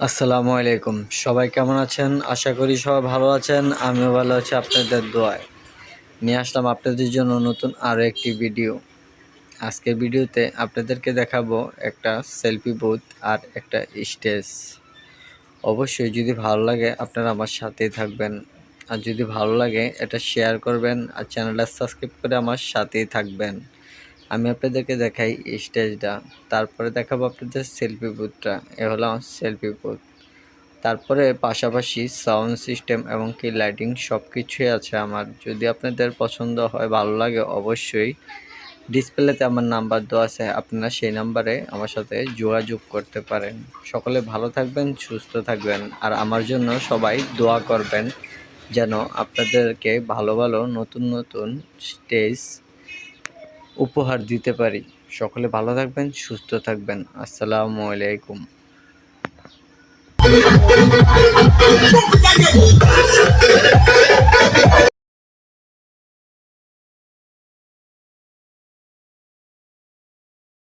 আসসালামু আলাইকুম। সবাই কেমন আছেন? আশা করি সবাই ভালো আছেন। আমিও ভালো আছি আপনাদের দোয়ায়। নিয়ে আসলাম আপনাদের জন্য নতুন আরও একটি ভিডিও। আজকের ভিডিওতে আপনাদেরকে দেখাবো একটা সেলফি বুথ আর একটা স্টেজ। অবশ্যই যদি ভালো লাগে আপনারা আমার সাথেই থাকবেন। আর যদি ভালো লাগে এটা শেয়ার করবেন আর চ্যানেলটা সাবস্ক্রাইব করে আমার সাথেই থাকবেন। আমি আপনাদেরকে দেখাই স্টেজটা। তারপরে দেখাবো আপনাদের সেলফি বুথটা এ হলো আমার সেলফি বুথ তারপরে পাশাপাশি সাউন্ড সিস্টেম এবং কি লাইটিং সব কিছুই আছে আমার। যদি আপনাদের পছন্দ হয়, ভালো লাগে, অবশ্যই ডিসপ্লেতে আমার নাম্বার দেওয়া আছে। আপনারা সেই নাম্বারে আমার সাথে যোগাযোগ করতে পারেন। সকলে ভালো থাকবেন, সুস্থ থাকবেন। আর আমার জন্য সবাই দোয়া করবেন যেন আপনাদেরকে ভালো ভালো নতুন নতুন স্টেজ উপহার দিতে পারি। সকলে ভালো থাকবেন সুস্থ থাকবেন। আসসালামু আলাইকুম।